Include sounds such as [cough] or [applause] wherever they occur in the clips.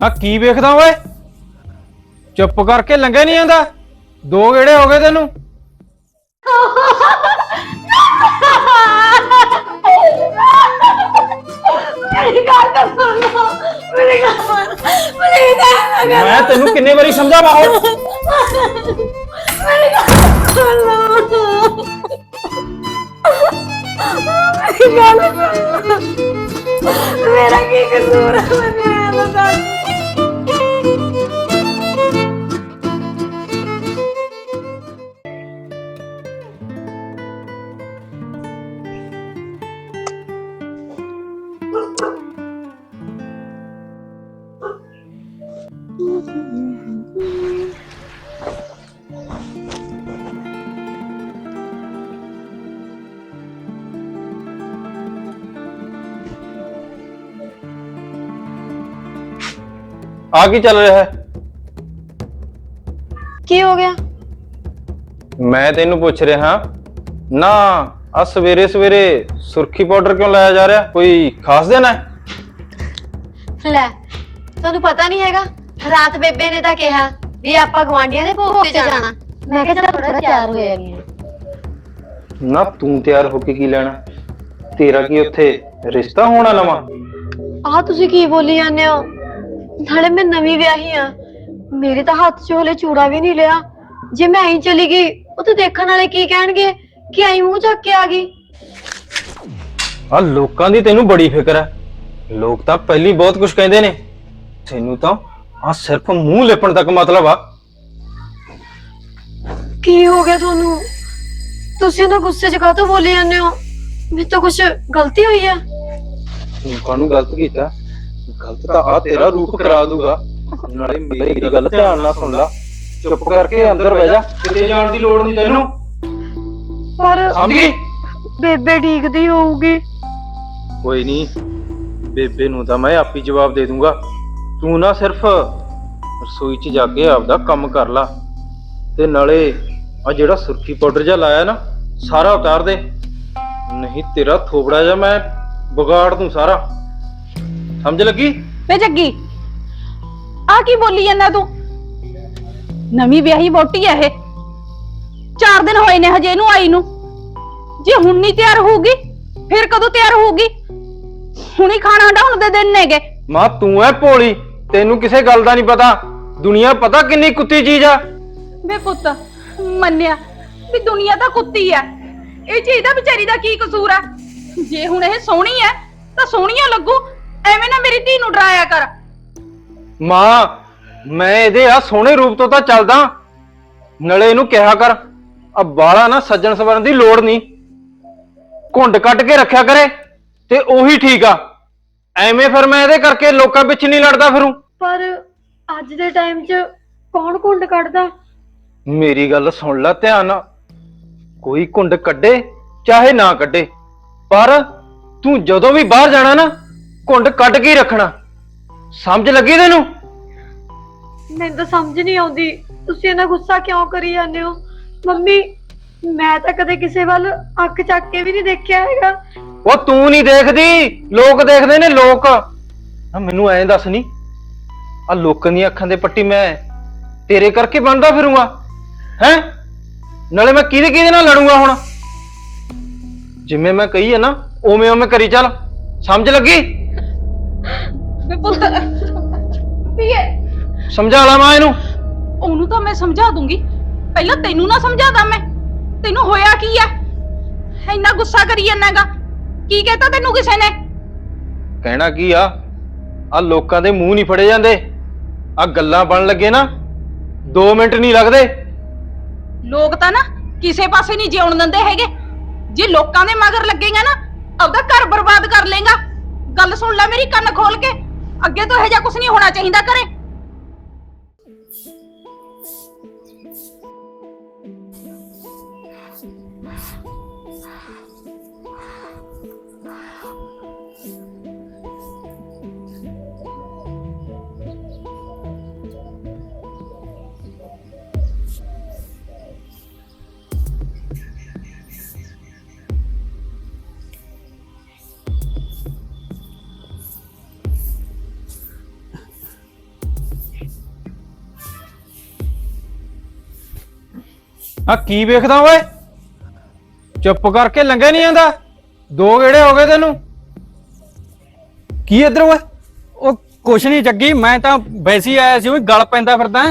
ਆ ਕੀ ਵੇਖਦਾ ਓਏ? ਚੁੱਪ ਕਰਕੇ ਲੰਘੇ ਨਹੀਂ ਆਂਦਾ ਦੋ ਗੇੜੇ ਹੋ ਗਏ ਤੈਨੂੰ। ਮੇਰੀ ਗੱਲ ਤਾਂ ਸੁਣ ਲਓ। ਮੇਰੀ ਗੱਲ ਸੁਣ ਮੇਰੀ ਗੱਲ ਨਾ ਮੈਂ ਤੈਨੂੰ ਕਿੰਨੇ ਵਾਰੀ ਸਮਝਾਵਾਂ ਹੁਣ ਮੇਰੀ ਗੱਲ ਸੁਣ ਲਓ। ਮੇਰੀ ਗੱਲ ਸੁਣ ਲਓ। ਮੇਰਾ ਕੀ ਕਸੂਰ ਹੈ ਇਹ ਬਤਾ ਆ ਕੀ ਚੱਲ ਰਿਹਾ ਹੈ? ਕੀ ਹੋ ਗਿਆ? ਮੈਂ ਤੈਨੂੰ ਪੁੱਛ ਰਿਹਾ ਨਾ ਆ ਸਵੇਰੇ ਸਵੇਰੇ ਸੁਰਖੀ ਪਾਊਡਰ ਕਿਉਂ ਲਾਇਆ ਜਾ ਰਿਹਾ? ਕੋਈ ਖਾਸ ਦਿਨ ਹੈ? ਲੈ ਤੁਹਾਨੂੰ ਪਤਾ ਨਹੀਂ ਹੈਗਾ ਰਾਤ ਬੇਬੇ ਨੇ ਤਾਂ ਕਿਹਾ ਵੀ ਆਪਾਂ ਗਵਾਂਡੀਆਂ ਦੇ ਭੋਗ ਤੇ ਜਾਣਾ। ਮੈਂ ਕਿਹਾ ਚਲ ਥੋੜਾ ਤਿਆਰ ਹੋਇਆ ਨਹੀਂ ਨਾ ਤੂੰ ਤਿਆਰ ਹੋ ਕੇ ਕੀ ਲੈਣਾ? ਤੇਰਾ ਕੀ ਉੱਥੇ ਰਿਸ਼ਤਾ ਹੋਣਾ ਨਵਾਂ? ਆਹ ਤੁਸੀਂ ਕੀ ਬੋਲੀ ਜਾਂਦੇ ਹੋ? ਨਾਲੇ ਮੈਂ ਨਵੀਂ ਵਿਆਹੀ ਆ। ਮੇਰੇ ਤਾਂ ਹੱਥ 'ਚ ਹਲੇ ਚੂੜਾ ਵੀ ਨਹੀਂ ਲਿਆ। ਜੇ ਮੈਂ ਐਂ ਚਲੀ ਗਈ ਉਹ ਤਾਂ ਦੇਖਣ ਵਾਲੇ ਕੀ ਕਹਿਣਗੇ? ਕਿ ਐਂ ਮੂੰਹ ਚੱਕ ਕੇ ਆ ਗਈ। ਆ ਲੋਕਾਂ ਦੀ ਤੈਨੂੰ ਬੜੀ ਫਿਕਰ ਹੈ ਲੋਕ ਤਾਂ ਪਹਿਲੀ ਬਹੁਤ ਕੁਝ ਕਹਿੰਦੇ ਨੇ। ਤੈਨੂੰ ਤਾਂ ਆ ਸਿਰਫ ਮੂੰਹ ਲਿਪਣ ਤੱਕ ਮਤਲਬ ਆ। ਕੀ ਹੋ ਗਿਆ ਤੁਹਾਨੂੰ? ਤੁਸੀਂ ਤਾਂ ਗੁੱਸੇ 'ਚ ਕਾਹਤੋਂ ਬੋਲੀ ਜਾਂਦੇ ਹੋ? ਮੇਰੇ ਤੋਂ ਕੁਝ ਗਲਤੀ ਹੋਈ ਆ। ਲੋਕਾਂ ਨੂੰ ਗਲਤ ਕੀਤਾ? ਗਲਤ ਤਾਂ ਆ ਤੇਰਾ ਰੂਪ ਕਰਾ ਦੂਗਾ। ਨਾਲੇ ਮੇਰੀ ਗੱਲ ਧਿਆਨ ਨਾਲ ਸੁਣ ਲੈ। ਚੁੱਪ ਕਰਕੇ ਅੰਦਰ ਬਹਿ ਜਾ। ਕਿਤੇ ਜਾਣ ਦੀ ਲੋੜ ਨਹੀਂ ਤੈਨੂੰ। ਪਰ ਸਮਝ? ਗਈ ਬੇਬੇ ਠੀਕਦੀ ਹੋਊਗੀ। ਕੋਈ ਨਹੀਂ। ਬੇਬੇ ਨੂੰ ਤਾਂ ਮੈਂ ਆਪੀ ਜਵਾਬ ਦੇ ਦੂੰਗਾ। ਤੂੰ ਨਾ ਸਿਰਫ ਰਸੋਈ 'ਚ ਜਾ ਕੇ ਆਪਦਾ ਕੰਮ ਕਰ ਲਾ। ਤੇ ਨਾਲੇ ਆ ਜਿਹੜਾ ਸੁਰਖੀ ਪਾਊਡਰ ਜਿਹਾ ਲਾਇਆ ਨਾ ਸਾਰਾ ਉਤਾਰ ਦੇ। ਨਹੀਂ ਤੇਰਾ ਥੋਬੜਾ ਜਿਹਾ ਮੈਂ ਵਿਗਾੜ ਦੂੰ ਸਾਰਾ। ਸਮਝ ਲੱਗੀ? ਵੇ ਜੱਗੀ ਆ ਕੀ ਬੋਲੀ ਜਾਂਦਾ ਤੂੰ? ਨਵੀਂ ਵਿਆਹੀ ਵੋਟੀ ਐ ਇਹ। ਚਾਰ ਦਿਨ ਹੋਏ ਨੇ ਹਜੇ ਇਹਨੂੰ ਆਈ ਨੂੰ। ਜੇ ਹੁਣ ਨਹੀਂ ਤਿਆਰ ਹੋਊਗੀ ਫਿਰ ਕਦੋਂ ਤਿਆਰ ਹੋਊਗੀ? ਹੁਣੀ ਖਾਣਾ ਡਾਉਣ ਦੇ ਦਿਨ ਨੇਗੇ। ਮਾਂ ਤੂੰ ਐ ਭੋਲੀ ਤੈਨੂੰ ਕਿਸੇ ਗੱਲ ਦਾ ਨਹੀਂ ਪਤਾ। ਦੁਨੀਆ ਪਤਾ ਕਿੰਨੀ ਕੁੱਤੀ ਚੀਜ਼ ਆ। ਵੇ ਪੁੱਤ ਮੰਨਿਆ ਵੀ ਦੁਨੀਆ ਤਾਂ ਕੁੱਤੀ ਐ ਇਹ ਚੀਜ਼ ਦਾ ਵਿਚਾਰੀ ਦਾ ਕੀ ਕਸੂਰ ਐ ਜੇ ਹੁਣ ਇਹ ਸੋਹਣੀ ਐ ਤਾਂ ਸੋਹਣੀਆਂ ਲੱਗੂ। ਐਵੇਂ ਨਾ ਮੇਰੀ ਧੀ ਨੂੰ ਡਰਾਇਆ ਕਰ। ਮਾਂ ਮੈਂ ਇਹਦੇ ਆ ਸੋਹਣੇ ਰੂਪ ਤੋਂ ਤਾਂ ਚੱਲਦਾ। ਨਲੇ ਇਹਨੂੰ ਕਿਹਾ ਕਰ ਆ ਬਾਲਾ ਨਾ ਸੱਜਣ ਸਵਰਨ ਦੀ ਲੋੜ ਨਹੀਂ। ਘੁੰਡ ਕੱਟ ਕੇ ਰੱਖਿਆ ਕਰੇ ਤੇ ਉਹੀ ਠੀਕ ਆ। ਐਵੇਂ ਫਿਰ ਮੈਂ ਇਹਦੇ ਕਰਕੇ ਲੋਕਾਂ ਪਿੱਛੇ ਨਹੀਂ ਲੜਦਾ ਫਿਰੂੰ। ਪਰ ਅੱਜ ਦੇ ਟਾਈਮ 'ਚ ਕੌਣ ਘੁੰਡ ਕੱਢਦਾ? ਮੇਰੀ ਗੱਲ ਸੁਣ ਲੈ ਧਿਆਨ। ਨਾਲ ਕੋਈ ਘੁੰਡ ਕੱਢੇ ਚਾਹੇ ਨਾ ਕੱਢੇ ਪਰ ਤੂੰ ਜਦੋਂ ਵੀ ਬਾਹਰ ਜਾਣਾ ਨਾ ਘੁੰਡ ਕੱਢ ਕੇ ਹੀ ਰੱਖਣਾ। ਸਮਝ ਲੱਗੀ ਤੈਨੂੰ? ਮੈਨੂੰ ਤਾਂ ਸਮਝ ਨਹੀਂ ਆਉਂਦੀ। ਤੁਸੀਂ ਇਹਨਾਂ ਗੁੱਸਾ ਕਿਉਂ ਕਰੀ ਜਾਂਦੇ ਹੋ? ਮੰਮੀ ਮੈਂ ਤਾਂ ਕਦੇ ਕਿਸੇ ਵੱਲ ਅੱਖ ਚੱਕ ਕੇ ਵੀ ਨਹੀਂ ਦੇਖਿਆ ਹੈਗਾ। ਉਹ ਤੂੰ ਨਹੀਂ ਦੇਖਦੀ ਲੋਕ ਦੇਖਦੇ ਨੇ ਲੋਕ। ਆ ਮੈਨੂੰ ਐਂ ਦੱਸ ਨਹੀਂ ਆ ਲੋਕਾਂ ਦੀਆਂ ਅੱਖਾਂ ਦੇ ਪੱਟੀ ਮੈਂ ਤੇਰੇ ਕਰਕੇ ਬਣਦਾ ਫਿਰੂੰਗਾ। ਹੈ? ਨਾਲੇ ਮੈਂ ਕਿਹਦੇ ਕਿਹਦੇ ਨਾਲ ਲੜੂੰਗਾ ਹੁਣ? ਜਿਵੇਂ ਮੈਂ ਕਹੀ ਹੈ ਨਾ ਉਵੇਂ ਉਵੇਂ ਕਰੀ ਚੱਲ। ਸਮਝ ਲੱਗੀ? ਵੇ ਪੁੱਤ ਧੀਏ। ਸਮਝਾ ਲਾ ਮਾਂ ਇਹਨੂੰ। ਉਹਨੂੰ ਤਾਂ ਮੈਂ ਸਮਝਾ ਦੂੰਗੀ। ਪਹਿਲਾਂ ਤੈਨੂੰ ਨਾ ਸਮਝਾਦਾ ਮੈਂ। ਤੈਨੂੰ ਹੋਇਆ ਕੀ ਐ ਇੰਨਾ ਗੁੱਸਾ ਕਰੀ ਜਾਂਦਾਗਾ। ਕੀ ਕਹਤਾ ਤੈਨੂੰ ਕਿਸੇ ਨੇ? ਕਹਿਣਾ ਕੀ ਆ? ਆ ਲੋਕਾਂ ਦੇ ਮੂੰਹ ਨਹੀਂ ਫੜੇ ਜਾਂਦੇ। ਆ ਗੱਲਾਂ ਬਣ ਲੱਗੇ ਨਾ। 2 ਮਿੰਟ ਨਹੀਂ ਲੱਗਦੇ। ਲੋਕ ਤਾਂ ਨਾ ਕਿਸੇ ਪਾਸੇ ਨਹੀਂ ਜਿਉਣ ਦਿੰਦੇ ਹੈਗੇ। ਜੇ ਲੋਕਾਂ ਦੇ ਮਗਰ ਲੱਗੇਗਾ ਨਾ ਆਪਦਾ ਘਰ ਬਰਬਾਦ ਕਰ ਲੇਗਾ ਗੱਲ ਸੁਣ ਲੈ ਮੇਰੀ ਕੰਨ ਖੋਲ ਕੇ। ਅੱਗੇ ਤੋਂ ਇਹੋ ਜਿਹਾ ਕੁਝ ਨਹੀਂ ਹੋਣਾ ਚਾਹੀਦਾ ਘਰੇ। ਆ ਕੀ ਵੇਖਦਾ ਓਏ? ਚੁੱਪ ਕਰਕੇ ਲੰਘੇ ਨਹੀਂ ਆਂਦਾ ਦੋ ਗੇੜੇ ਹੋ ਗਏ ਤੈਨੂੰ। ਕੀ ਇੱਧਰ ਓਏ? ਉਹ ਕੁਛ ਨਹੀਂ ਜੱਗੀ ਮੈਂ ਤਾਂ ਵੈਸੇ ਹੀ ਆਇਆ ਸੀ ਉਹ ਗਲ ਪੈਂਦਾ ਫਿਰਦਾ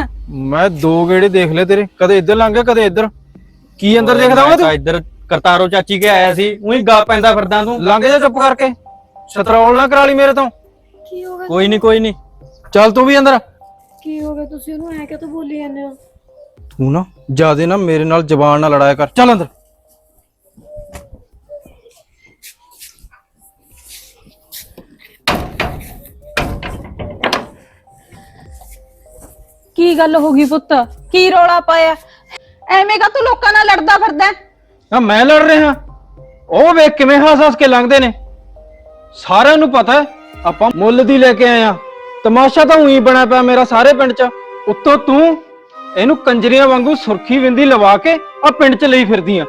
ਮੈਂ ਦੋ ਗੇੜੇ ਦੇਖ ਲਏ ਤੇਰੇ ਕਦੇ ਇੱਧਰ ਲੰਘ ਗਿਆ ਕਦੇ ਇੱਧਰ। ਕੀ ਅੰਦਰ ਦੇਖਦਾ ਤੂੰ ਤਾਂ? ਇੱਧਰ ਕਰਤਾਰੋ ਚਾਚੀ ਕੇ ਆਇਆ ਸੀ ਉਹੀ ਗਲ ਪੈਂਦਾ ਫਿਰਦਾ ਤੂੰ। ਲੰਘ ਜਾ ਚੁੱਪ ਕਰਕੇ। ਸਤਰੌਲ ਨਾ ਕਰਾ ਲਈ ਮੇਰੇ ਤੋਂ। ਕੀ ਹੋ ਗਿਆ? ਕੋਈ ਨਹੀਂ ਕੋਈ ਨਹੀਂ। ਚੱਲ ਤੂੰ ਵੀ ਅੰਦਰ ਕੀ ਹੋ ਗਿਆ? ਤੁਸੀਂ ਉਹਨੂੰ ਐ ਕਿਉਂ ਬੋਲੀ ਜਾਂਦੇ ਹੋ? ਤੂੰ ਨਾ ਜਿਆਦੇ ਨਾ ਮੇਰੇ ਨਾਲ ਜ਼ਬਾਨ ਨਾਲ ਲੜਾਇਆ ਕਰ। ਚੱਲ ਅੰਦਰ। ਕੀ ਗੱਲ ਹੋ ਗਈ ਪੁੱਤ? ਕੀ ਰੌਲਾ ਪਾਇਆ? ਐਵੇਂ ਕਾ ਤੂੰ ਲੋਕਾਂ ਨਾਲ ਲੜਦਾ ਫਿਰਦਾ? ਹੈ? ਆ ਮੈਂ ਲੜ ਰਿਹਾ। ਉਹ ਵੇਖ ਕਿਵੇਂ ਹੱਸ ਹੱਸ ਕੇ ਲੰਘਦੇ ਨੇ। ਸਾਰਿਆਂ ਨੂੰ ਪਤਾ ਹੈ ਆਪਾਂ ਮੁੱਲ ਦੀ ਲੈ ਕੇ ਆਏ ਆ ਤਮਾਸ਼ਾ ਤਾਂ ਉਹੀ ਬਣਾ ਪਿਆ ਮੇਰਾ ਸਾਰੇ ਪਿੰਡ 'ਚ। ਉੱਤੋਂ ਤੂੰ ਇਹਨੂੰ ਕੰਜਰੀਆਂ ਵਾਂਗੂ ਸੁਰਖੀ ਵਿੰਦੀ ਲਵਾ ਕੇ ਆ ਪਿੰਡ 'ਚ ਲਈ ਫਿਰਦੀ ਆ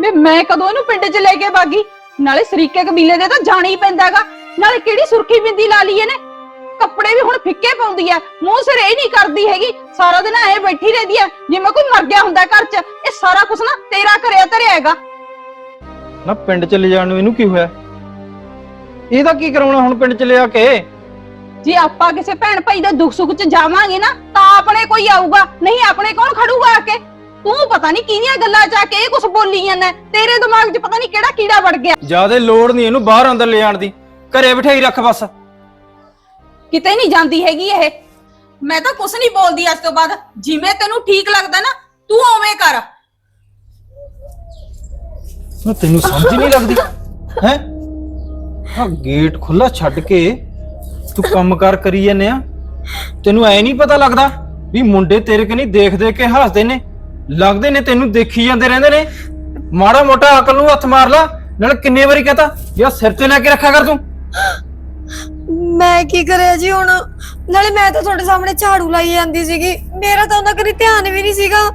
ਵੀ ਮੈਂ ਕਦੋਂ ਇਹਨੂੰ ਪਿੰਡ 'ਚ ਲੈ ਕੇ ਬਾਗੀ? ਨਾਲੇ ਸਰੀਕੇ ਕਬੀਲੇ ਦੇ ਤਾਂ ਜਾਣਾ ਹੀ ਪੈਂਦਾਗਾ ਨਾਲੇ ਕਿਹੜੀ ਸੁਰਖੀ ਬਿੰਦੀ ਲਾ ਲਈ ਇਹਨੇ? ਕੱਪੜੇ ਵੀ ਹੁਣ ਫਿੱਕੇ ਪਾਉਂਦੀ ਐ ਮੂੰਹ ਸਿਰ ਇਹ ਨਹੀਂ ਕਰਦੀ ਹੈਗੀ। ਸਾਰਾ ਦਿਨ ਐ ਬੈਠੀ ਰਹਿੰਦੀ ਐ ਜਿਵੇਂ ਕੋਈ ਮਰ ਗਿਆ ਹੁੰਦਾ ਘਰ 'ਚ। ਇਹ ਸਾਰਾ ਕੁਝ ਨਾ ਤੇਰਾ ਕਰਿਆ ਧਰਿਆ ਹੈਗਾ। ਨਾ ਪਿੰਡ 'ਚ ਲੈ ਜਾਣ ਨੂੰ ਇਹਨੂੰ ਕੀ ਹੋਇਆ? ਇਹਦਾ ਕੀ ਕਰਾਉਣਾ ਹੁਣ ਪਿੰਡ 'ਚ ਲਿਆ ਕੇ? ਜੇ ਆਪਾਂ ਕਿਸੇ ਭੈਣ ਭਾਈ ਦੇ ਦੁੱਖ ਸੁੱਖ 'ਚ ਜਾਵਾਂਗੇ ਨਾ ਤਾਂ ਆਪਣੇ ਕੋਈ ਆਊਗਾ ਨਹੀਂ ਆਪਣੇ ਕੌਣ ਖੜੂਗਾ ਆ ਕੇ? ਤੂੰ ਪਤਾ ਨਹੀਂ ਕਿਹਦੀਆਂ ਗੱਲਾਂ 'ਚ ਆ ਕੇ ਇਹ ਕੁਝ ਬੋਲੀ ਜਾਂਦਾ ਤੇਰੇ ਦਿਮਾਗ 'ਚ ਪਤਾ ਨਹੀਂ ਕਿਹੜਾ ਕੀੜਾ ਵੜ ਗਿਆ। ਜਿਆਦੇ ਲੋੜ ਨਹੀਂ ਇਹਨੂੰ ਬਾਹਰ ਅੰਦਰ ਲੈ ਜਾਣ ਦੀ। ਘਰੇ ਬਿਠਾਈ ਰੱਖ ਬਸ। ਕਿਤੇ ਨਹੀਂ ਜਾਂਦੀ ਹੈਗੀ ਇਹ। ਮੈਂ ਤਾਂ ਕੁਝ ਨਹੀਂ ਬੋਲਦੀ ਅੱਜ ਤੋਂ ਬਾਅਦ। ਜਿਵੇਂ ਤੈਨੂੰ ਠੀਕ ਲੱਗਦਾ ਨਾ ਤੂੰ ਓਵੇਂ ਕਰ। ਤੈਨੂੰ ਸਮਝ ਨਹੀਂ ਲੱਗਦੀ। [laughs] ਹੈ? ਆ ਗੇਟ ਖੁੱਲਾ ਛੱਡ ਕੇ ਤੂੰ ਕੰਮਕਾਰ ਕਰੀ ਜਾਂਦੇ ਆ। ਤੈਨੂੰ ਐ ਨਹੀਂ ਪਤਾ ਲੱਗਦਾ ਵੀ ਮੁੰਡੇ ਤੇਰੇ ਕਨੀ ਦੇਖ ਦੇਖ ਕੇ ਹੱਸਦੇ ਨੇ ਲੱਗਦੇ ਨੇ ਤੈਨੂੰ ਦੇਖੀ ਜਾਂਦੇ ਰਹਿੰਦੇ ਨੇ। ਮਾੜਾ ਮੋਟਾ ਅਕਲ ਨੂੰ ਹੱਥ ਮਾਰ ਲਾ ਨਾਲ ਕਿੰਨੇ ਵਾਰੀ ਕਹਤਾ ਯਾ ਸਿਰ ਤੇ ਲੈ ਕੇ ਰੱਖਿਆ ਕਰ ਤੂੰ? ਮੈਂ ਕੀ ਕਰਿਆ ਜੀ ਹੁਣ? ਨਾਲੇ ਮੈਂ ਤਾਂ ਤੁਹਾਡੇ ਸਾਹਮਣੇ ਝਾੜੂ ਲਾਈ ਜਾਂਦੀ ਸੀਗੀ। ਮੇਰਾ ਤਾਂ ਉਹਨਾਂ ਕਰੀ ਧਿਆਨ ਵੀ ਨਹੀਂ ਸੀਗਾ।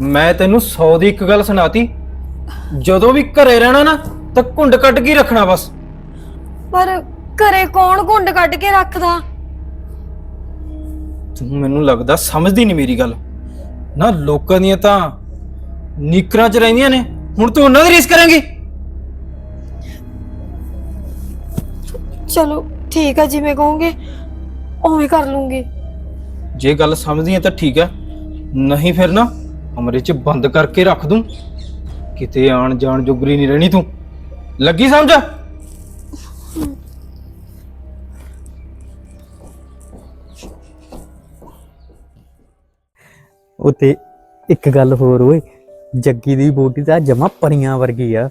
ਮੈਂ ਤੈਨੂੰ 100 ਦੀ ਇੱਕ ਗੱਲ ਸੁਣਾਤੀ। ਜਦੋਂ ਵੀ ਘਰੇ ਰਹਿਣਾ ਨਾ ਤਾਂ ਘੁੰਡ ਕੱਢ ਕੇ ਹੀ ਰੱਖਣਾ ਬਸ। ਪਰ ਘਰੇ ਕੌਣ ਘੁੰਡ ਕੱਢ ਕੇ ਰੱਖਦਾ? ਤੂੰ ਮੈਨੂੰ ਲੱਗਦਾ ਸਮਝਦੀ ਨਹੀਂ ਮੇਰੀ ਗੱਲ। ਨਾ ਲੋਕਾਂ ਦੀਆਂ ਤਾਂ ਨੀਕਰਾਂ 'ਚ ਰਹਿੰਦੀਆਂ ਨੇ। ਹੁਣ ਤੂੰ ਉਹਨਾਂ ਦੀ ਰੀਸ ਕਰੇਂਗੀ। ਚਲੋ ਠੀਕ ਆ ਜਿਵੇਂ ਕਹੋਗੇ ਉਵੇਂ ਕਰ ਲੂੰਗੀ। ਜੇ ਗੱਲ ਸਮਝਦੀ ਹੈ ਤਾਂ ਠੀਕ ਹੈ ਨਹੀਂ ਫਿਰ ਨਾ ਕਮਰੇ 'ਚ ਬੰਦ ਕਰਕੇ ਰੱਖ ਦੂੰ। ਕਿਤੇ ਆਣ ਜਾਣ ਜੁਗਰੀ ਨਹੀਂ ਰਹਿਣੀ ਤੂੰ। ਲੱਗੀ ਸਮਝ? ਉਹ ਤੇ ਇੱਕ ਗੱਲ ਹੋਰ ਓਏ, ਜੱਗੀ ਦੀ ਬੋਟੀ ਤਾਂ ਜਮਾ ਪਰੀਆਂ ਵਰਗੀ ਆ।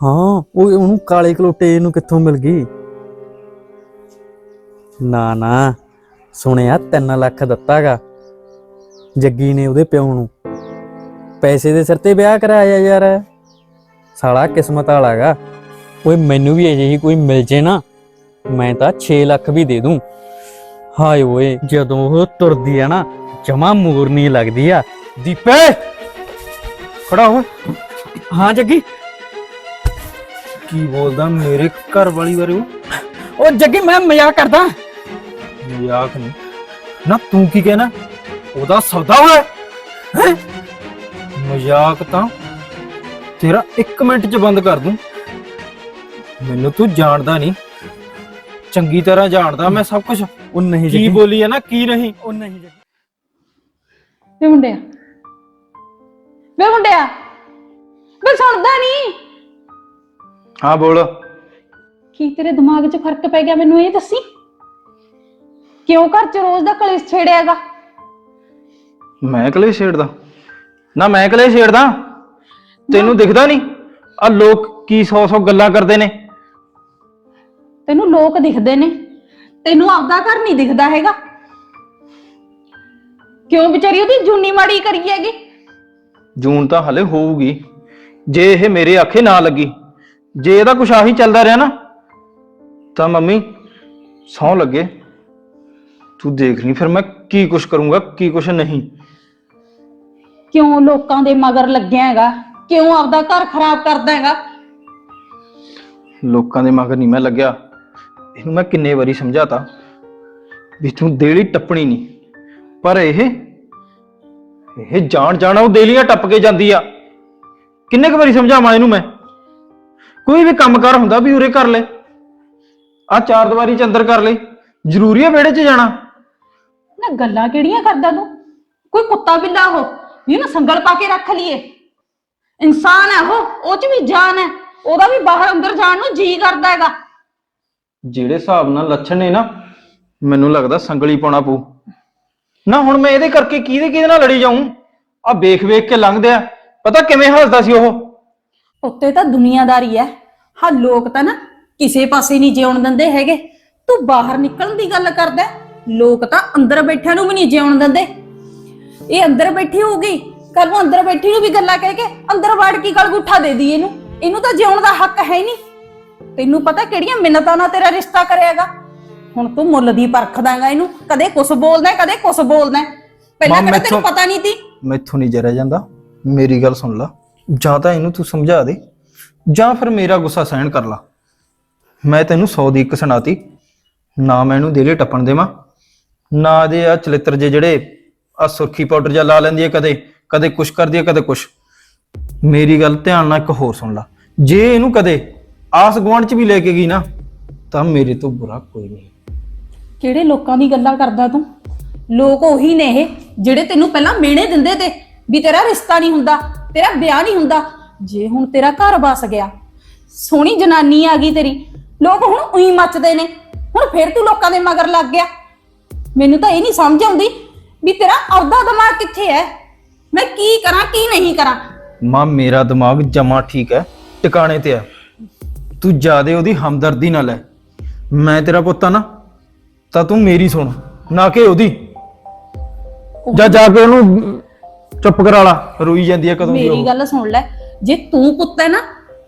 ਹਾਂ, ਉਹ ਉਹਨੂੰ ਕਾਲੇ ਕਲੋਟੇ ਨੂੰ ਕਿੱਥੋਂ ਮਿਲ ਗਈ? ਨਾ ਨਾ, ਸੁਣਿਆ 3 ਲੱਖ ਦਿੱਤਾਗਾ ਜੱਗੀ ਨੇ ਉਹਦੇ ਪਿਓ ਨੂੰ। ਪੈਸੇ ਦੇ ਸਿਰ ਤੇ ਵਿਆਹ ਕਰਾਇਆ ਯਾਰ। ਸਾਲਾ ਕਿਸਮਤ ਵਾਲਾਗਾ। ਓਏ, ਮੈਨੂੰ ਵੀ ਅਜਿਹੀ ਕੋਈ ਮਿਲ ਜੇ ਨਾ, ਮੈਂ ਤਾਂ 6 ਲੱਖ ਵੀ ਦੇ ਦੂੰ। ਹਾਏ ਓਏ, ਜਦੋਂ ਉਹ ਤੁਰਦੀ ਆ ਨਾ ਜਮਾ ਮੂਰਨੀ ਲੱਗਦੀ ਆ। ਦੀਪੇ! ਖੜਾ ਹੋ। ਹਾਂ ਜੱਗੀ। ਕੀ ਬੋਲਦਾ ਮੇਰੇ ਘਰ ਵਾਲੀ ਬਾਰੇ? ਉਹ ਜੱਗੀ ਮੈਂ ਮਜ਼ਾਕ ਕਰਦਾ। ਮਜ਼ਾਕ ਨਹੀਂ। ਨਾ ਤੂੰ ਕੀ ਕਹਿਣਾ? ਉਹਦਾ ਸੌਦਾ ਹੋਇਆ। ਹੈ? ਮਜ਼ਾਕ ਤਾਂ ਤੇਰਾ 1 ਮਿੰਟ ਚ ਬੰਦ ਕਰ ਦੂੰ। ਮੈਨੂੰ ਤੂੰ ਜਾਣਦਾ ਨਹੀਂ। ਚੰਗੀ ਤਰ੍ਹਾਂ ਜਾਣਦਾ ਮੈਂ ਸਭ ਕੁਝ ਉਹ ਨਹੀਂ ਕੀ ਬੋਲੀ ਹੈ ਨਾ ਕੀ ਨਹੀਂ? ਉਹ ਨਹੀਂ ਜੱਗੀ। ਵੇ ਮੁੰਡਿਆ। ਵੇ ਮੁੰਡਿਆ। ਵੇ ਸੁਣਦਾ ਨਹੀਂ। ਹਾਂ ਬੋਲ। ਕੀ ਤੇਰੇ ਦਿਮਾਗ 'ਚ ਫ਼ਰਕ ਪੈ ਗਿਆ ਮੈਨੂੰ ਇਹ ਦੱਸੀ? ਕਿਉਂ ਘਰ 'ਚ ਰੋਜ਼ ਦਾ ਕਲੇਸ਼ ਛੇੜਿਆਗਾ? ਮੈਂ ਕਲੇ ਛੇੜਦਾ। ਨਾ ਮੈਂ ਕਲੇ ਛੇੜਦਾ। ਤੈਨੂੰ ਦਿਖਦਾ ਨਹੀਂ। ਆ ਲੋਕ ਕੀ ਸੌ ਸੌ ਗੱਲਾਂ ਕਰਦੇ ਨੇ। ਤੈਨੂੰ ਲੋਕ ਦਿਖਦੇ ਨੇ। ਤੈਨੂੰ ਆਪਦਾ ਘਰ ਨਹੀਂ ਦਿਖਦਾ ਹੈਗਾ। ਕਿਉਂ ਵਿਚਾਰੀ ਉਹਦੀ ਜੂਨੀ ਮਾੜੀ ਕਰੀ ਹੈਗੀ? ਜੂਨ ਤਾਂ ਹਲੇ ਹੋਊਗੀ। ਜੇ ਇਹ ਮੇਰੇ ਆਖੇ ਨਾ ਲੱਗੀ ਜੇ ਇਹਦਾ ਕੁਛ ਆਹੀ ਚੱਲਦਾ ਰਿਹਾ ਨਾ ਤਾਂ ਮੰਮੀ ਸੌ ਲੱਗੇ। ਤੂੰ ਦੇਖ ਲਈ ਫਿਰ ਮੈਂ ਕੀ ਕੁਛ ਕਰੂੰਗਾ ਕੀ ਕੁਛ ਨਹੀਂ। ਕਿਉਂ ਲੋਕਾਂ ਦੇ ਮਗਰ ਲੱਗਿਆ ਹੈਗਾ? ਕਿਉਂ ਆਪਦਾ ਘਰ ਖਰਾਬ ਕਰਦਾ ਹੈਗਾ? ਲੋਕਾਂ ਦੇ ਮਗਰ ਨਹੀਂ ਮੈਂ ਲੱਗਿਆ। ਇਹਨੂੰ ਮੈਂ ਕਿੰਨੇ ਵਾਰੀ ਸਮਝਾਤਾ ਵੀ ਤੂੰ ਦੇਲੀ ਟੱਪਣੀ ਨਹੀਂ। ਪਰ ਇਹ ਇਹ ਜਾਣ ਜਾਣਾ ਉਹ ਦੇਲੀਆਂ ਟੱਪ ਕੇ ਜਾਂਦੀ ਆ। ਕਿੰਨੇ ਕੁ ਵਾਰੀ ਸਮਝਾਵਾਂ ਇਹਨੂੰ ਮੈਂ? ਕੋਈ ਵੀ ਕੰਮ ਕਰ ਹੁੰਦਾ ਵੀ ਉਰੇ ਕਰ ਲੈ। ਆ ਚਾਰ ਦੀਵਾਰੀ ਚ ਅੰਦਰ ਕਰ ਲੈ। ਜ਼ਰੂਰੀ ਹੈ ਵਿਹੜੇ 'ਚ ਜਾਣਾ। ਨਾ ਗੱਲਾਂ ਕਿਹੜੀਆਂ ਕਰਦਾ ਤੂੰ? ਕੋਈ ਕੁੱਤਾ ਬਿੱਲਾ ਹੋ ਇਹਨੂੰ ਸੰਗਲ ਪਾ ਕੇ ਰੱਖ ਲਈਏ। ਇਨਸਾਨ ਹੈ ਉਹ ਉਹ ਚ ਵੀ ਜਾਨ ਹੈ। ਉਹਦਾ ਵੀ ਬਾਹਰ ਅੰਦਰ ਜਾਣ ਨੂੰ ਜੀ ਕਰਦਾ ਹੈਗਾ। ਜਿਹੜੇ ਹਿਸਾਬ ਨਾਲ ਲੱਛਣ ਨੇ ਨਾ ਮੈਨੂੰ ਲੱਗਦਾ ਸੰਗਲੀ ਪਾਉਣਾ ਪਊ। ਨਾ ਹੁਣ ਮੈਂ ਇਹਦੇ ਕਰਕੇ ਕਿਹਦੇ ਕਿਹਦੇ ਨਾਲ ਲੜੀ ਜਾਊਂ? ਆ ਵੇਖ ਵੇਖ ਕੇ ਲੰਘਦੇ ਆ। ਪਤਾ ਕਿਵੇਂ ਹੱਸਦਾ ਸੀ ਉਹ? ਉੱਤੇ ਤਾਂ ਦੁਨੀਆਦਾਰੀ ਹੈ ਹਾਂ ਲੋਕ ਤਾਂ ਨਾ ਕਿਸੇ ਪਾਸੇ ਨਹੀਂ ਜਿਉਣ ਦਿੰਦੇ ਹੈਗੇ। ਤੂੰ ਬਾਹਰ ਨਿਕਲਣ ਦੀ ਗੱਲ ਕਰਦਾ ਹੈ। ਲੋਕ ਤਾਂ ਅੰਦਰ ਬੈਠਿਆਂ ਨੂੰ ਵੀ ਨਹੀਂ ਜਿਉਣ ਦਿੰਦੇ। ਇਹ ਅੰਦਰ ਬੈਠੀ ਹੋਊਗੀ, ਕੱਲ ਨੂੰ ਅੰਦਰ ਬੈਠੀ ਨੂੰ ਵੀ ਗੱਲਾਂ ਕਹਿ ਕੇ ਅੰਦਰ ਵੜ ਕੇ ਗਲਗੁੱਠਾ ਦੇ ਦੀ ਇਹਨੂੰ। ਇਹਨੂੰ ਤਾਂ ਜਿਉਣ ਦਾ ਹੱਕ ਹੈ ਹੀ ਨਹੀਂ। ਤੈਨੂੰ ਪਤਾ ਕਿਹੜੀਆਂ ਮਿੰਨਤਾਂ ਨਾਲ ਤੇਰਾ ਰਿਸ਼ਤਾ ਕਰਿਆਗਾ? ਹੁਣ ਤੂੰ ਮੁੱਲ ਦੀ ਪਰਖ ਦਾਂਗਾ ਇਹਨੂੰ। ਕਦੇ ਕੁਛ ਬੋਲਦਾ ਹੈ, ਕਦੇ ਕੁਛ ਬੋਲਦਾ ਹੈ। ਪਹਿਲਾਂ ਮਾਂ, ਕਿਹੜਾ ਤੈਨੂੰ ਮੈਥੋਂ- ਪਤਾ ਨਹੀਂ ਸੀ? ਮੈਥੋਂ ਨਹੀਂ ਜਰਿਆ ਜਾਂਦਾ। ਮੇਰੀ ਗੱਲ ਸੁਣ ਲਾ। ਜਾਂ ਤਾਂ ਇਹਨੂੰ ਤੂੰ ਸਮਝਾ ਦੇ। ਜਾਂ ਫਿਰ ਮੇਰਾ ਗੁੱਸਾ ਸਹਿਣ ਕਰ ਲਾ। ਮੈਂ ਤੈਨੂੰ 100 ਦੀ ਇੱਕ ਸੁਣਾਤੀ। ਨਾ ਮੈਂ ਇਹਨੂੰ ਦੇਲੇ ਟੱਪਣ ਦੇਵਾਂ। ਨਾ ਦੇ ਆ ਚਲਿੱਤਰ ਜੇ ਜਿਹੜੇ ਆ ਸੁਰਖੀ ਪਾਊਡਰ ਜਾਂ ਲਾ ਲੈਂਦੀ ਹੈ ਕਦੇ। ਕਦੇ ਕੁਛ ਕਰਦੀ ਹੈ ਕਦੇ ਕੁਛ। ਮੇਰੀ ਗੱਲ ਧਿਆਨ ਨਾਲ ਇੱਕ ਹੋਰ ਸੁਣ ਲਾ। ਜੇ ਇਹਨੂੰ ਕਦੇ ਆਸ ਗੁਆਂਢ ਚ ਵੀ ਲੈ ਕੇ ਗਈ ਨਾ ਤਾਂ ਮੇਰੇ ਤੋਂ ਬੁਰਾ ਕੋਈ ਨਹੀਂ। ਕਿਹੜੇ ਲੋਕਾਂ ਦੀ ਗੱਲਾਂ ਕਰਦਾ ਤੂੰ? ਲੋਕ ਉਹੀ ਨੇ ਇਹ, ਜਿਹੜੇ ਤੈਨੂੰ ਪਹਿਲਾਂ ਮਿਹਣੇ ਦਿੰਦੇ ਤੇ, ਵੀ ਤੇਰਾ ਰਿਸ਼ਤਾ ਨਹੀਂ ਹੁੰਦਾ, ਤੇਰਾ ਵਿਆਹ ਨਹੀਂ ਹੁੰਦਾ, ਜੇ ਹੁਣ ਤੇਰਾ ਘਰ ਵਸ ਗਿਆ, ਸੋਹਣੀ ਜਨਾਨੀ ਆ ਗਈ ਤੇਰੀ, ਲੋਕ ਹੁਣ ਉਹੀ ਮੱਚਦੇ ਨੇ, ਹੁਣ ਫਿਰ ਤੂੰ ਲੋਕਾਂ ਦੇ ਮਗਰ ਲੱਗ ਗਿਆ। ਮੈਨੂੰ ਤਾਂ ਇਹ ਨਹੀਂ ਸਮਝ ਆਉਂਦੀ ਵੀ ਤੇਰਾ ਆਪਦਾ ਦਿਮਾਗ ਕਿੱਥੇ ਹੈ? ਮੈਂ ਕੀ ਕਰਾਂ, ਕੀ ਨਹੀਂ ਕਰਾਂ? ਮਾਂ, ਮੇਰਾ ਦਿਮਾਗ ਜਮਾ ਠੀਕ ਹੈ, ਟਿਕਾਣੇ ਤੇ ਹੈ। ਤੂੰ ਜਿਆਦੇ ਉਹਦੀ ਹਮਦਰਦੀ ਨਾਲ ਹੈ ਮੈਂ ਤੇਰਾ ਪੁੱਤ ਆ ਨਾ ਤਾਂ ਤੂੰ ਮੇਰੀ ਸੁਣ ਨਾ ਕਿ ਉਹਦੀ। ਜਾ ਜਾ ਕੇ ਉਹਨੂੰ ਚੁੱਪ ਕਰਾ ਲਾ ਰੋਈ ਜਾਂਦੀ ਹੈ ਕਦੋਂ ਦੀ ਮੇਰੀ ਉਹ ਗੱਲ ਸੁਣ ਲੈ ਜੇ ਤੂੰ ਪੁੱਤ ਹੈ ਨਾ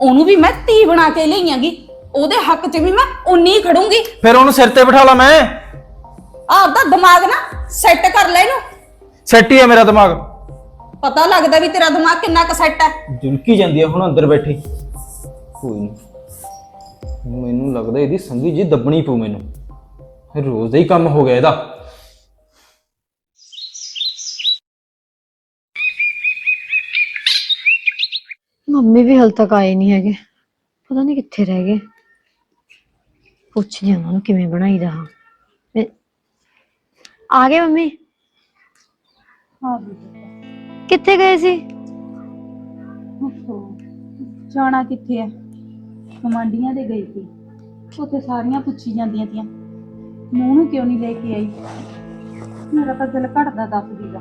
ਉਹਨੂੰ ਵੀ ਮੈਂ ਧੀ ਬਣਾ ਕੇ ਲਿਆਂਗੀ ਉਹਦੇ ਹੱਕ 'ਚ ਵੀ ਮੈਂ ਉਨੀ ਹੀ ਖੜੂੰਗੀ। ਫਿਰ ਉਹਨੂੰ ਸਿਰ ਤੇ ਬਿਠਾ ਲਾ ਮੈਂ। ਆਪਦਾ ਦਿਮਾਗ ਨਾ ਸੈੱਟ ਕਰ ਲੈ ਇਹਨੂੰ। ਸੈੱਟ ਹੀ ਹੈ ਮੇਰਾ ਦਿਮਾਗ। ਪਤਾ ਲੱਗਦਾ ਵੀ ਤੇਰਾ ਦਿਮਾਗ ਕਿੰਨਾ ਕੁ ਸੈੱਟ ਹੈ। ਜੁਲਕੀ ਜਾਂਦੀ ਹੈ ਹੁਣ ਅੰਦਰ ਬੈਠੀ। ਕੋਈ ਨਹੀਂ ਮੈਨੂੰ ਲੱਗਦਾ ਇਹਦੀ ਸੰਗੀ ਜੀ ਦੱਬਣੀ ਪਊ ਮੈਨੂੰ। ਰੋਜ਼ ਦਾ ਹੀ ਕੰਮ ਹੋ ਗਿਆ ਇਹਦਾ। ਮੰਮੀ ਵੀ ਹਾਲੇ ਤੱਕ ਆਏ ਨਹੀਂ ਹੈਗੇ। ਪਤਾ ਨਹੀਂ ਕਿੱਥੇ ਰਹਿ ਗਏ। ਪੁੱਛਦੀ ਹਾਂ ਉਹਨਾਂ ਨੂੰ ਕਿਵੇਂ ਬਣਾਈਦਾ ਹਾਂ ਆ ਗਏ ਮੰਮੀ? ਕਿੱਥੇ ਗਏ ਸੀ? ਜਾਣਾ ਕਿੱਥੇ ਹੈ ਕਮਾਂਡੀਆਂ ਦੇ ਗਈ ਸੀ। ਉੱਥੇ ਸਾਰੀਆਂ ਪੁੱਛੀ ਜਾਂਦੀਆਂ ਤੀਆਂ। ਮੂੰਹ ਨੂੰ ਕਿਉਂ ਨਹੀਂ ਲੈ ਕੇ ਆਈ? ਮੇਰਾ ਤਾਂ ਦਿਲ ਘਟਦਾ ਦੱਸ ਦੀਦਾ।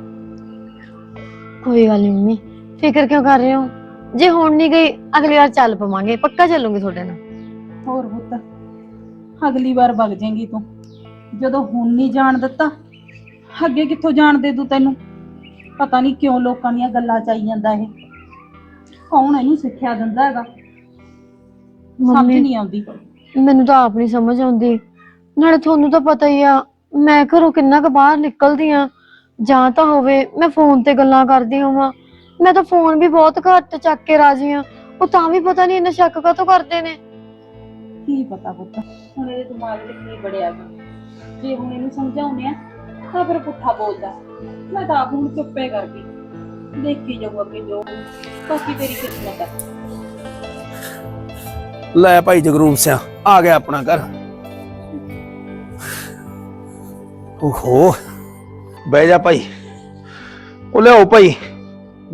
ਕੋਈ ਗੱਲ ਨਹੀਂ ਮੰਮੀ ਫਿਕਰ ਕਿਉਂ ਕਰ ਰਹੇ ਹੋ? ਜੇ ਹੁਣ ਨਹੀਂ ਗਈ ਅਗਲੀ ਵਾਰ ਚੱਲ ਪਵਾਂਗੇ ਪੱਕਾ ਚੱਲੂਗੇ ਤੁਹਾਡੇ ਨਾਲ। ਹੋਰ ਪੁੱਤ ਅਗਲੀ ਵਾਰ ਵਗ ਜਾਏਂਗੀ ਤੂੰ। ਜਦੋਂ ਹੁਣ ਨਹੀਂ ਜਾਣ ਦਿੱਤਾ ਅੱਗੇ ਕਿੱਥੋਂ ਜਾਣ ਦੇ ਦੂ ਤੈਨੂੰ? ਪਤਾ ਨਹੀਂ ਕਿਉਂ ਲੋਕਾਂ ਦੀਆਂ ਗੱਲਾਂ ਚ ਆਈ ਜਾਂਦਾ ਇਹ। ਕੌਣ ਇਹਨੂੰ ਸਿੱਖਿਆ ਦਿੰਦਾ ਹੈਗਾ? ਸਮਝ ਮੰਮੀ ਨਹੀਂ ਆਉਂਦੀ। ਮੈਨੂੰ ਤਾਂ ਆਪ ਨਹੀਂ ਸਮਝ ਆਉਂਦੀ। ਨਾਲੇ ਤੁਹਾਨੂੰ ਤਾਂ ਪਤਾ ਹੀ ਆ ਮੈਂ ਘਰੋਂ ਕਿੰਨਾ ਕੁ ਬਾਹਰ ਨਿਕਲਦੀ ਆ। ਜਾਂ ਤਾਂ ਹੋਵੇ ਮੈਂ ਫੋਨ ਤੇ ਗੱਲਾਂ ਕਰਦੀ ਹੋਵਾਂ। ਮੈਂ ਤਾਂ ਫੋਨ ਵੀ ਬਹੁਤ ਘੱਟ ਚੱਕ ਕੇ ਰਾਜੀ ਆ। ਉਹ ਤਾਂ ਵੀ ਪਤਾ ਨਹੀਂ ਇੰਨਾ ਸ਼ੱਕ ਕਾਹਤੋਂ ਕਰਦੇ ਨੇ। ਕੀ ਪਤਾ ਪੁੱਤ ਹੁਣ ਇਹਦੇ ਦਿਮਾਗ 'ਚ ਕੀ ਬੜਿਆ ਗਾ ਜੇ ਹੁਣ ਇਹਨੂੰ ਸਮਝਾਉਂਦੇ ਆ ਤਾਂ ਫਿਰ ਪੁੱਠਾ ਬੋਲਦਾ। ਮੈਂ ਤਾਂ ਆਪ ਹੁਣ ਚੁੱਪੇ ਕਰ ਗਈ। ਦੇਖੀ ਜਾਊ ਅੱਗੇ ਜੋ। ਬਾਕੀ ਤੇਰੀ ਕਿਸਮਤ ਹੈ ਲੈ ਭਾਈ ਜਗਰੂਪ ਸਿਆ ਆ ਗਿਆ ਆਪਣਾ ਘਰ। ਓਹੋ। ਬਹਿ ਜਾ ਭਾਈ। ਉਹ ਲਿਆਓ ਭਾਈ।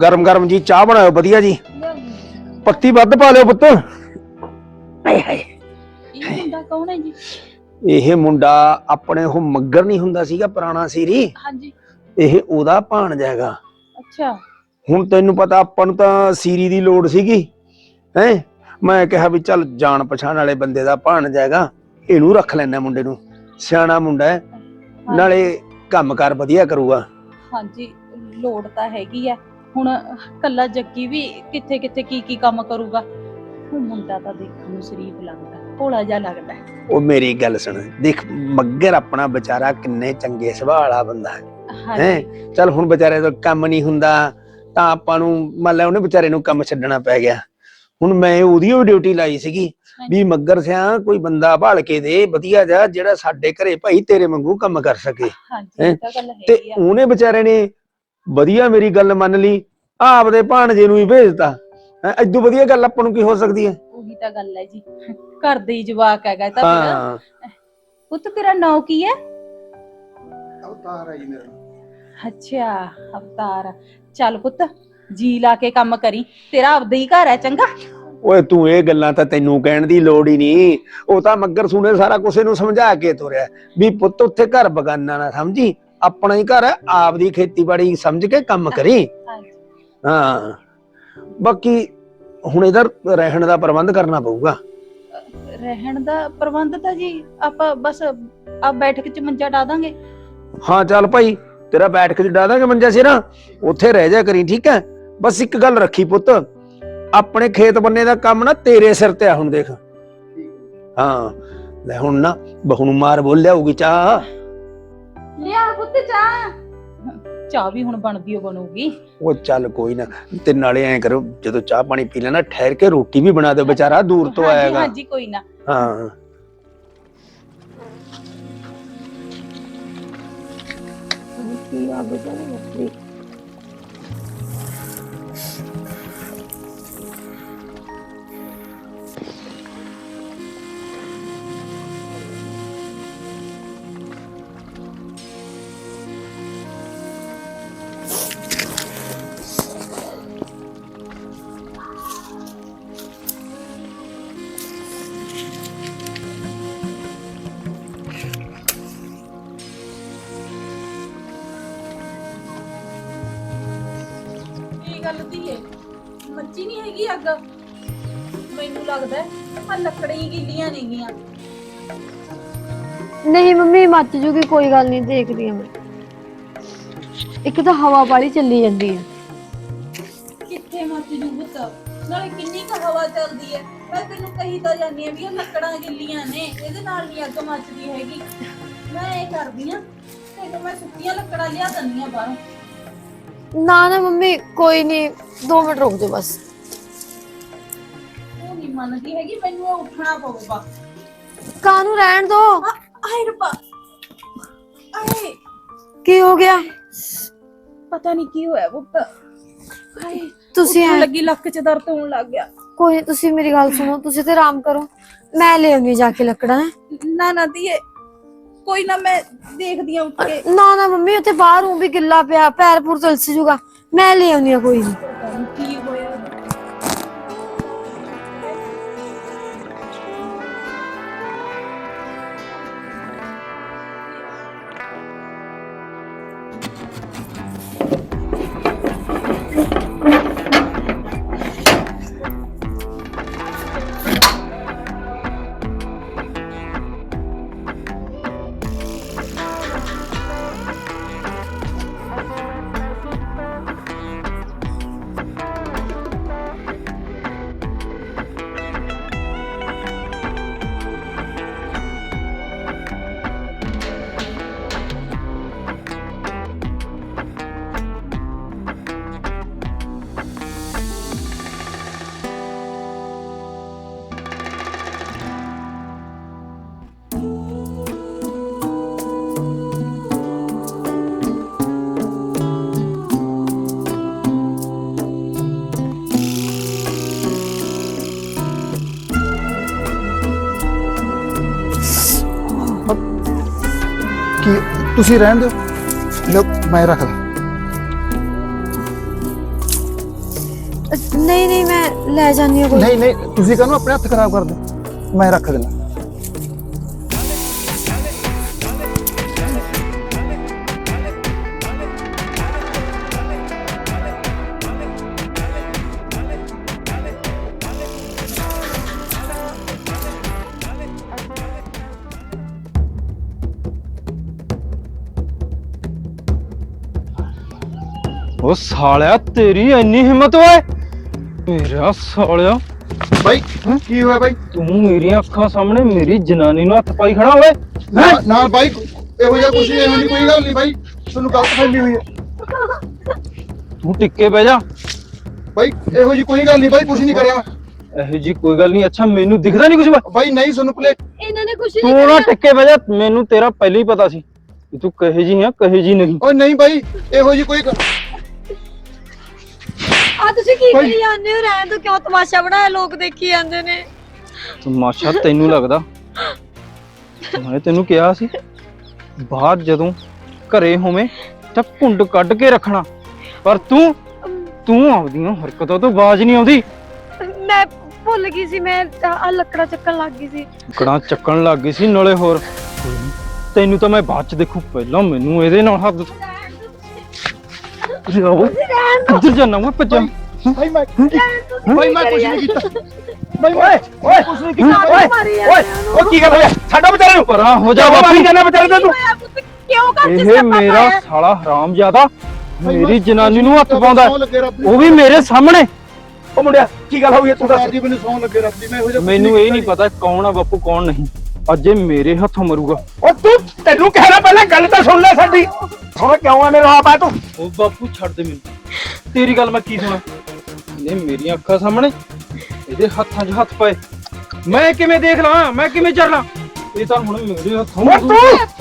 ਗਰਮ ਗਰਮ ਜੀ ਚਾਹ ਬਣਾਓ ਵਧੀਆ ਜੀ। ਪੱਤੀ ਵੱਧ ਪਾ ਲਿਓ ਪੁੱਤ। ਹਾਏ ਹਾਏ। ਇਹ ਮੁੰਡਾ ਕੌਣ ਹੈ ਜੀ? ਇਹ ਮੁੰਡਾ ਆਪਣੇ ਉਹ ਮੱਗਰ ਨਹੀਂ ਹੁੰਦਾ ਸੀਗਾ ਪੁਰਾਣਾ ਸੀਰੀ? ਹਾਂਜੀ। ਇਹ ਉਹਦਾ ਭਾਣਜਾ ਹੈਗਾ। ਅੱਛਾ। ਹੁਣ ਤੈਨੂੰ ਪਤਾ ਆਪਾਂ ਨੂੰ ਤਾਂ ਸੀਰੀ ਦੀ ਲੋੜ ਸੀਗੀ। ਹੈ? ਮੈਂ ਕਿਹਾ ਵੀ ਚੱਲ ਜਾਣ ਪਛਾਣ ਵਾਲੇ ਬੰਦੇ ਦਾ ਭਾਣਜਾ ਹੈਗਾ ਇਹਨੂੰ ਰੱਖ ਲੈਣਾ ਮੁੰਡੇ ਨੂੰ। ਸਿਆਣਾ ਮੁੰਡਾ ਹੈ। ਨਾਲੇ ਕੰਮਕਾਰ ਵਧੀਆ ਕਰੂਗਾ। ਹਾਂਜੀ ਲੋੜ ਤਾਂ ਹੈਗੀ ਆ। ਹੁਣ ਕੱਲਾ ਜੱਗੀ ਵੀ ਕਿੱਥੇ ਕਿੱਥੇ ਕੀ ਕੀ ਕੰਮ ਕਰੂਗਾ? ਹੁਣ ਮੁੰਡਾ ਤਾਂ ਦੇਖਣ ਨੂੰ ਸ਼ਰੀਫ ਲੱਗਦਾ ਭੋਲਾ ਜਿਹਾ ਲੱਗਦਾ। ਉਹ ਮੇਰੀ ਗੱਲ ਸੁਣ ਦੇਖ ਮੱਗਰ ਆਪਣਾ ਵਿਚਾਰਾ ਕਿੰਨੇ ਚੰਗੇ ਸੁਭਾਅ ਵਾਲਾ ਬੰਦਾ ਹੈ। ਹਾਂਜੀ। ਚੱਲ ਹੁਣ ਵਿਚਾਰੇ ਦਾ ਕੰਮ ਨਹੀਂ ਹੁੰਦਾ ਤਾਂ ਆਪਾਂ ਨੂੰ ਮੰਨ ਲੈ ਉਹਨੇ ਵਿਚਾਰੇ ਨੂੰ ਕੰਮ ਛੱਡਣਾ ਪੈ ਗਿਆ। ਹੁਣ ਮੈਂ ਉਹਦੀ ਉਹ ਡਿਊਟੀ ਲਾਈ ਸੀਗੀ ਵੀ ਮੱਗਰ ਸਿਆ ਕੋਈ ਬੰਦਾ ਭਾਲ ਕੇ ਦੇ ਵਧੀਆ ਜਾ ਜਿਹੜਾ ਸਾਡੇ ਘਰੇ ਭਾਈ ਤੇਰੇ ਵਾਂਗੂ ਕੰਮ ਕਰ ਸਕੇ। ਤਾਂ ਉਹਨੇ ਵਿਚਾਰੇ ਨੇ ਵਧੀਆ ਮੇਰੀ ਗੱਲ ਮੰਨ ਲਈ ਆਪਦੇ ਭਾਣਜੇ ਨੂੰ ਹੀ ਭੇਜਤਾ। ਹੈਂ, ਐਦੂ ਵਧੀਆ ਗੱਲ ਆਪਾਂ ਨੂੰ ਕੀ ਹੋ ਸਕਦੀ ਹੈ? ਉਹੀ ਤਾਂ ਗੱਲ ਹੈ ਜੀ। ਘਰ ਦੇ ਹੀ ਜਵਾਕ ਹੈਗਾ ਇਹ ਤਾਂ ਫਿਰ। ਹਾਂ। ਪੁੱਤ ਤੇਰਾ ਨਾਂ ਕੀ ਹੈ? ਅਵਤਾਰ ਹੈ ਜੀ ਮੇਰਾ। ਅੱਛਾ ਅਵਤਾਰ। ਚੱਲ ਪੁੱਤ ਜੀ ਲਾ ਕੇ ਕੰਮ ਕਰੀ। ਤੇਰਾ ਆਪਦਾ ਹੀ ਘਰ ਹੈ ਚੰਗਾ? ਓਏ ਤੂੰ ਇਹ ਗੱਲਾਂ ਤਾਂ ਤੈਨੂੰ ਕਹਿਣ ਦੀ ਲੋੜ ਹੀ ਨਹੀਂ। ਉਹ ਤਾਂ ਮੱਗਰ ਸੁਣੇ ਸਾਰਾ ਕੁਛ ਇਹਨੂੰ ਸਮਝਾ ਕੇ ਤੁਰਿਆ। ਵੀ ਪੁੱਤ ਉੱਥੇ ਘਰ ਬਗਾਨਾ ਨਾ ਸਮਝੀ। ਆਪਣਾ ਹੀ ਘਰ ਹੈ ਆਪਦੀ ਖੇਤੀਬਾੜੀ ਸਮਝ ਕੇ ਕੰਮ ਕਰੀ। ਹਾਂ। ਬਾਕੀ ਹੁਣ ਇਧਰ ਰਹਿਣ ਦਾ ਪ੍ਰਬੰਧ ਕਰਨਾ ਪਊਗਾ। ਰਹਿਣ ਦਾ ਪ੍ਰਬੰਧ ਤਾਂ ਜੀ ਆਪਾਂ ਬਸ ਆ ਬੈਠਕ ਚ ਮੰਜਾ ਡਾ ਦਾਂਗੇ। ਹਾਂ ਚੱਲ ਭਾਈ ਤੇਰਾ ਬੈਠਕ ਚ ਡਾ ਦਾਂਗੇ ਮੰਜਾ ਸਿਰਾ। ਉੱਥੇ ਰਹਿ ਜਾ ਕਰੀ ਠੀਕ ਹੈ? ਬਸ ਇੱਕ ਗੱਲ ਰੱਖੀ ਪੁੱਤ ਆਪਣੇ ਖੇਤ ਬੰਨੇ ਦਾ ਕੰਮ ਨਾ ਤੇਰੇ ਸਿਰ ਤੇ ਆ ਹੁਣ ਦੇਖ। ਹਾਂ ਲੈ ਹੁਣ ਨਾ ਬਹੂ ਨੂੰ ਮਾਰ ਬੋਲ ਲਿਆਊਗੀ ਚਾਹ। ਲਿਆ ਪੁੱਤ ਚਾਹ। ਚਾਹ ਵੀ ਹੁਣ ਬਣਦੀ ਓ ਬਣੂਗੀ। ਉਹ ਚੱਲ ਕੋਈ ਨਾ ਤੇ ਨਾਲੇ ਐਂ ਕਰੋ ਜਦੋਂ ਚਾਹ ਪਾਣੀ ਪੀ ਲੈਣਾ ਠਹਿਰ ਕੇ ਰੋਟੀ ਵੀ ਬਣਾ ਦਿਓ ਵਿਚਾਰਾ ਦੂਰ ਤੋਂ ਹਾਂਜੀ ਆਏਗਾ। ਹਾਂਜੀ ਕੋਈ ਨਾ। ਹਾਂ। ਕੀ ਆ ਬਚਾਰੇ ਮੱਛੀ ਅੱਗ ਮੈਨੂੰ ਲੱਗਦਾ ਆ ਲੱਕੜਾਂ ਗਿੱਲੀਆਂ ਨੇਗੀਆਂ ਨਹੀਂ ਮੰਮੀ ਮੱਚ ਜੂਗੀ ਕੋਈ ਗੱਲ ਨਹੀਂ ਦੇਖਦੀ ਮੈਂ। ਇੱਕ ਤਾਂ ਹਵਾ ਬਾਲੀ ਚੱਲੀ ਜਾਂਦੀ ਹੈ। ਕਿੱਥੇ ਮੱਚ ਜੂ ਪੁੱਤ? ਨਾਲੇ ਕਿੰਨੀ ਕੁ ਹਵਾ ਚੱਲਦੀ ਹੈ। ਮੈਂ ਤੈਨੂੰ ਕਹੀ ਤਾਂ ਜਾਂਦੀ ਆ ਵੀ ਇਹ ਲੱਕੜਾਂ ਗਿੱਲੀਆਂ ਨੇ ਇਹਦੇ ਨਾਲ ਨਹੀਂ ਅੱਗ ਮੱਚਦੀ ਹੈਗੀ। ਮੈਂ ਇਹ ਕਰਦੀ ਆ ਤੈਨੂੰ ਮੈਂ ਸੁੱਕੀਆਂ ਲੱਕੜਾਂ ਲਿਆ ਦਿੰਦੀ ਆ ਬਾਹਰੋਂ। ਨਾ ਨਾ ਮੰਮੀ ਕੋਈ ਨਹੀਂ 2 ਮਿੰਟ ਰੁਕ ਜਾਓ ਬਸ। ਨਹੀਂ ਮੰਨਦੀ ਹੈਗੀ ਮੈਨੂੰ ਇਹ ਉੱਠਣਾ ਪਊਗਾ। ਕਾਨੂੰ ਰਹਿਣ ਦੋ? ਆਏ ਰੱਬਾ। ਆਏ। ਕੀ ਹੋ ਗਿਆ? ਪਤਾ ਨਹੀਂ ਕੀ ਹੋਇਆ ਪੁੱਤ ਹਾਏ ਤੁਸੀਂ ਉੱਠਣ ਐਂ- ਲੱਗੀ ਲੱਕ 'ਚ ਦਰਦ ਹੋਣ ਲੱਗ ਗਿਆ। ਕੋਈ ਨੀ, ਤੁਸੀਂ ਮੇਰੀ ਗੱਲ ਸੁਣੋ ਤੁਸੀਂ ਤੇ ਆਰਾਮ ਕਰੋ। ਮੈਂ ਲੈ ਆਉਂਦੀ ਜਾ ਕੇ ਲੱਕੜਾਂ। ਹੈਂ। ਨਾ ਨਾ ਦੀਏ ਕੋਈ ਨਾ ਮੈਂ ਦੇਖਦੀ ਆ ਉੱਠ ਕੇ। ਨਾ ਨਾ ਮੰਮੀ ਉੱਥੇ ਬਾਹਰ ਹੂੰ ਵੀ ਗਿੱਲਾ ਪਿਆ ਪੈਰ ਪੂਰ ਤਲਸ ਜੂਗਾ। ਮੈਂ ਲੈ ਆਉਂਦੀ ਆ ਕੋਈ ਪਤਾ ਨੀ ਕੀ ਤੁਸੀਂ ਰਹਿਣ ਦਿਓ। ਲਓ ਮੈਂ ਰੱਖਦਾ ਨਹੀਂ ਨਹੀਂ ਮੈਂ ਲੈ ਆ ਕੋਈ। ਨਹੀਂ ਨਹੀਂ ਤੁਸੀਂ ਕਾਹਨੂੰ ਆਪਣੇ ਹੱਥ ਖਰਾਬ ਕਰਦੇ ਮੈਂ ਰੱਖ ਦਿੰਦਾ। ਸਾਲਿਆ ਤੇਰੀ ਇੰਨੀ ਹਿੰਮਤ ਓਏ। ਮੇਰਾ ਸਾਲਿਆ। ਬਾਈ ਕੀ ਹੋਇਆ ਬਾਈ? ਤੂੰ ਮੇਰੀਆਂ ਅੱਖਾਂ ਸਾਹਮਣੇ ਮੇਰੀ ਜਨਾਨੀ ਨੂੰ ਹੱਥ ਪਾਈ ਖੜਾ ਓਏ। ਨਾ ਨਾ ਬਾਈ ਇਹੋ ਜਿਹਾ ਕੁਝ ਨਹੀਂ ਇਹੋ ਜਿਹੀ ਕੋਈ ਗੱਲ ਨਹੀਂ ਬਾਈ। ਤੁਹਾਨੂੰ ਗਲਤ ਫਹਿਮੀ ਹੋਈ ਹੈ। ਤੂੰ ਟਿੱਕੇ ਬਹਿ ਜਾ। ਬਾਈ ਇਹੋ ਜਿਹੀ ਕੋਈ ਗੱਲ ਨਹੀਂ ਬਾਈ ਕੁਝ ਨਹੀਂ ਕਰਿਆ। ਇਹੋ ਜੀ ਕੋਈ ਗੱਲ ਨਹੀਂ ਅੱਛਾ ਮੈਨੂੰ ਦਿਖਦਾ ਨਹੀਂ ਕੁਝ ਬਾਈ ਨਹੀਂ ਤੁਹਾਨੂੰ ਪਲੇ ਇਹਨਾਂ ਨੇ ਕੁਝ ਤੂੰ ਨਾ ਟਿੱਕੇ ਬਹਿ ਜਾ ਮੈਨੂੰ ਤੇਰਾ ਪਹਿਲਾਂ ਹੀ ਪਤਾ ਸੀ ਕਿ ਤੂੰ ਕਹੇ ਜੀ ਹੈ ਕਹੇ ਜੀ ਨਹੀਂ। ਓਏ ਨਹੀਂ ਬਾਈ ਇਹੋ ਜਿਹੀ ਕੋਈ ਗੱਲ- ਆ ਤੁਸੀਂ ਕੀ ਕਰੀ ਜਾਂਦੇ ਹੋ? ਰਹਿਣ ਤੋਂ ਕਿਉਂ ਤਮਾਸ਼ਾ ਬਣਾਇਆ? ਲੋਕ ਦੇਖੀ ਜਾਂਦੇ ਨੇ। ਤਮਾਸ਼ਾ ਤੈਨੂੰ ਲੱਗਦਾ? ਮੈਂ ਤੈਨੂੰ ਕਿਹਾ ਸੀ ਬਾਹਰ ਜਦੋਂ ਘਰੇ ਹੋਵੇਂ ਤਾਂ ਕੁੰਡ ਕੱਢ ਕੇ ਰੱਖਣਾ। ਪਰ ਤੂੰ ਤੂੰ ਆਉਂਦੀਆਂ ਹਰਕਤਾਂ ਤੋਂ ਬਾਜ਼ ਨਹੀਂ ਆਉਂਦੀ। ਮੈਂ ਭੁੱਲ ਗਈ ਸੀ ਮੈਂ ਆ ਲੱਕੜਾ ਚੱਕਣ ਲੱਗ ਗਈ ਸੀ। ਕੜਾ ਚੱਕਣ ਲੱਗ ਗਈ ਸੀ ਨਾਲੇ ਹੋਰ ਤੈਨੂੰ ਤਾਂ ਮੈਂ ਬਾਅਦ ਚ ਦੇਖੂ ਪਹਿਲਾਂ ਮੈਨੂੰ ਇਹਦੇ ਨਾਲ ਹੱਥ ਜਾਓ ਕਿੱਧਰ ਜਾਣਾ ਮੈਂ ਭੱਜਾਂ ਭਾਈ ਮੈਂ ਭਾਈ ਮੈਂ ਕੁਝ ਨਹੀਂ ਕੀਤਾ ਭਾਈ ਓਏ ਓਏ ਕੁਛ ਨਹੀਂ ਕੀਤਾ ਓਏ ਓਏ ਉਹ ਕੀ ਗੱਲ ਹੋਇਆ ਸਾਡਾ ਵਿਚਾਰੇ ਨੂੰ। ਪਰਾਂ ਹੋ ਜਾ ਮਾਰੀ ਬਾਪੂ। ਜਾਣਾ ਵਿਚਾਰੇ ਤੂੰ। ਕਿਉਂ ਕਰ ਇਹ ਮੇਰਾ ਸਾਲਾ ਹਰਾਮ ਜ਼ਿਆਦਾ ਮੇਰੀ ਜਨਾਨੀ ਨੂੰ ਹੱਥ ਪਾਉਂਦਾ। ਉਹ ਵੀ ਮੇਰੇ ਸਾਹਮਣੇ। ਉਹ ਮੁੰਡਿਆ ਕੀ ਗੱਲ ਹੋਈ ਹੈ ਤੂੰ ਦੱਸ। ਮੈਨੂੰ ਸੌਂ ਲੱਗੇ ਰੱਬ ਦੀ। ਮੈਂ ਇਹੋ ਜਿਹਾ ਮੈਨੂੰ ਇਹ ਨਹੀਂ ਪਤਾ ਕੌਣ ਆ ਬਾਪੂ ਕੌਣ ਨਹੀਂ। ਅੱਜ ਇਹ ਮੇਰੇ ਹੱਥੋਂ ਮਰੂਗਾ। ਉਹ ਤੂੰ ਤੈਨੂੰ ਕਹਿਣਾ ਪਹਿਲਾਂ ਗੱਲ ਤਾਂ ਸੁਣ ਲੈ ਸਾਡੀ। ਹੁਣ ਕਿਉਂ ਐਵੇਂ ਰਹਾ ਪਾ ਤੂੰ? ਉਹ ਬਾਪੂ ਛੱਡ ਦੇ ਮੈਨੂੰ। ਤੇਰੀ ਗੱਲ ਮੈਂ ਕੀ ਸੁਣਾ? ਨੇ ਮੇਰੀਆਂ ਅੱਖਾਂ ਸਾਹਮਣੇ ਇਹਦੇ ਹੱਥਾਂ 'ਚ ਹੱਥ ਪਏ। ਮੈਂ ਕਿਵੇਂ ਦੇਖ ਲਾਂ? ਮੈਂ ਕਿਵੇਂ ਚੱਲ ਲਾਂ? ਇਹ ਤਾਂ ਹੁਣ ਮੇਰੇ ਹੱਥੋਂ ਉਹ ਤੂੰ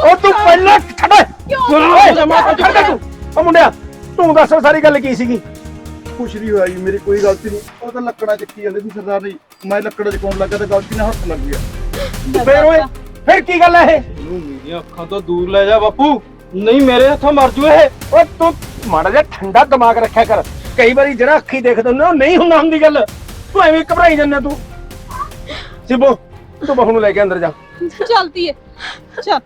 ਉਹ ਤੂੰ ਪਹਿਲਾਂ ਛੱਡ ਓਏ। ਛੱਡ ਦੇ ਤੂੰ। ਉਹ ਮੁੰਡਿਆ ਤੂੰ ਦੱਸ ਸਾਰੀ ਗੱਲ ਕੀ ਸੀਗੀ? ਕੁਛ ਨਹੀਂ ਹੋਇਆ ਜੀ ਮੇਰੀ ਕੋਈ ਗਲਤੀ ਨਹੀਂ। ਉਹ ਤਾਂ ਲੱਕੜਾ ਚੱਕੀ ਜਾਂਦੇ ਸੀ ਸਰਦਾਰ ਜੀ। ਮੈਂ ਲੱਕੜਾ ਚਕਾਉਣ ਲੱਗਾ ਤਾਂ ਗਲਤੀ ਨਾਲ ਹੱਥ ਲੱਗ ਗਿਆ। ਫੇਰ ਓਏ ਫਿਰ ਕੀ ਗੱਲ ਹੈ ਇਹ? ਮੇਰੀਆਂ ਅੱਖਾਂ ਤੋਂ ਦੂਰ ਲੈ ਜਾ ਬਾਪੂ। ਨਹੀਂ ਮੇਰੇ ਹੱਥੋਂ ਮਰ ਜੂ ਇਹ। ਓਏ ਤੂੰ ਮਾੜਾ ਜਿਹਾ ਠੰਡਾ ਦਿਮਾਗ ਰੱਖਿਆ ਕਰ। ਕਈ ਵਾਰੀ ਜਿਹੜਾ ਅੱਖੀ ਦੇਖਦਾ ਹੁੰਦਾ ਉਹ ਨਹੀਂ ਹੁੰਦਾ ਹੁੰਦੀ ਗੱਲ। ਤੂੰ ਐਵੇਂ ਘਬਰਾਈ ਜਾਂਦਾ ਤੂੰ। ਸਿਬੋ ਤੂੰ ਬਹੂ ਨੂੰ ਲੈ ਕੇ ਅੰਦਰ ਜਾ। ਚਲਦੀ ਏ। ਚੱਲ।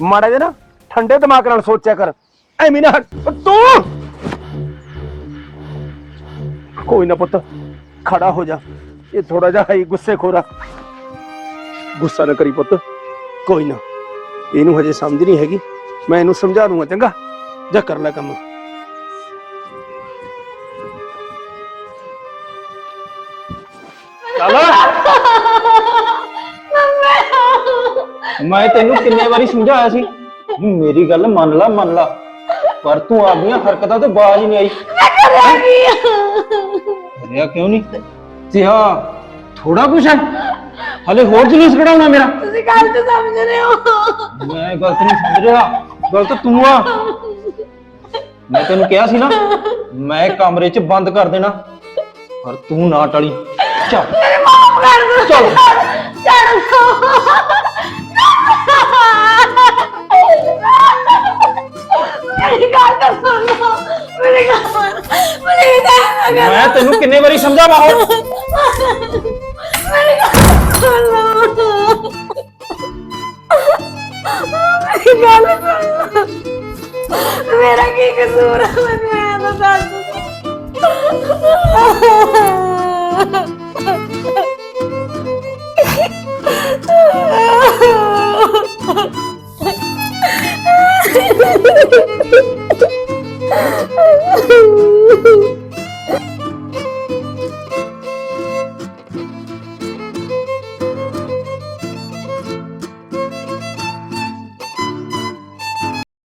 ਮਾੜਾ ਜਿਹਾ ਨਾ ਠੰਡੇ ਦਿਮਾਗ ਨਾਲ ਸੋਚਿਆ ਕਰ। ਐਵੇਂ ਨਾ ਹਟ- ਤੂੰ! ਕੋਈ ਨਾ ਪੁੱਤ ਖੜਾ ਹੋ ਜਾ। ਇਹ ਥੋੜਾ ਜਿਹਾ ਹੈ ਗੁੱਸੇ ਖੋਰਾ ਗੁੱਸਾ ਨਾ ਕਰੀ ਪੁੱਤ। ਕੋਈ ਨਾ ਇਹਨੂੰ ਹਜੇ ਸਮਝ ਨਹੀਂ ਹੈਗੀ। ਮੈਂ ਇਹਨੂੰ ਸਮਝਾ ਦੂੰਗਾ ਚੰਗਾ? ਜਾ ਕਰ ਲੈ ਕੰਮ। ਚੱਲ ਮੈਂ ਤੈਨੂੰ ਕਿੰਨੇ ਵਾਰੀ ਸਮਝਾਇਆ ਸੀ। ਵੀ ਮੇਰੀ ਗੱਲ ਮੰਨ ਲਾ ਮੰਨ ਲਾ। ਪਰ ਤੂੰ ਆਪਣੀਆਂ ਹਰਕਤਾਂ ਤੋਂ ਬਾਜ਼ ਨਹੀਂ ਆਈ। ਕਰਿਆ ਕਿਉਂ ਨਹੀਂ? ਤੇ ਹਾਂ ਥੋੜਾ ਕੁਛ ਹੈ। ਹਲੇ ਹੋਰ ਜਲੂਸ ਕਢਾਉਣਾ ਮੇਰਾ। ਤੁਸੀਂ ਗਲਤ ਸਮਝ ਰਹੇ ਹੋ। ਮੈਂ ਗਲਤ ਨਹੀਂ ਸਮਝ ਰਿਹਾ। ਗਲਤ ਤੂੰ ਆ। ਮੈਂ ਤੈਨੂੰ ਕਿਹਾ ਸੀ ਨਾ ਮੈਂ ਕਮਰੇ 'ਚ ਬੰਦ ਕਰ ਦੇਣਾ। ਪਰ ਤੂੰ ਨਾ ਟਲੀ। ਚੱਲ। ਚੱਲ। ਮੇਰੀ ਗੱਲ ਤਾਂ ਸੁਣ ਲਓ। ਮੇਰੀ ਗੱਲ ਸੁਣ ਮੇਰੀ ਗੱਲ ਨਾ ਮੈਂ ਤੈਨੂੰ ਕਿੰਨੇ ਵਾਰੀ ਸਮਝਾਵਾਂ ਲਓ ਮੇਰੀ ਗੱਲ ਸੁਣ ਲਓ ਮੇਰਾ ਕੀ ਕਸੂਰ ਹੈ ਮੈਨੂੰ ਇਹ ਤਾਂ ਦੱਸ ਦਿਓ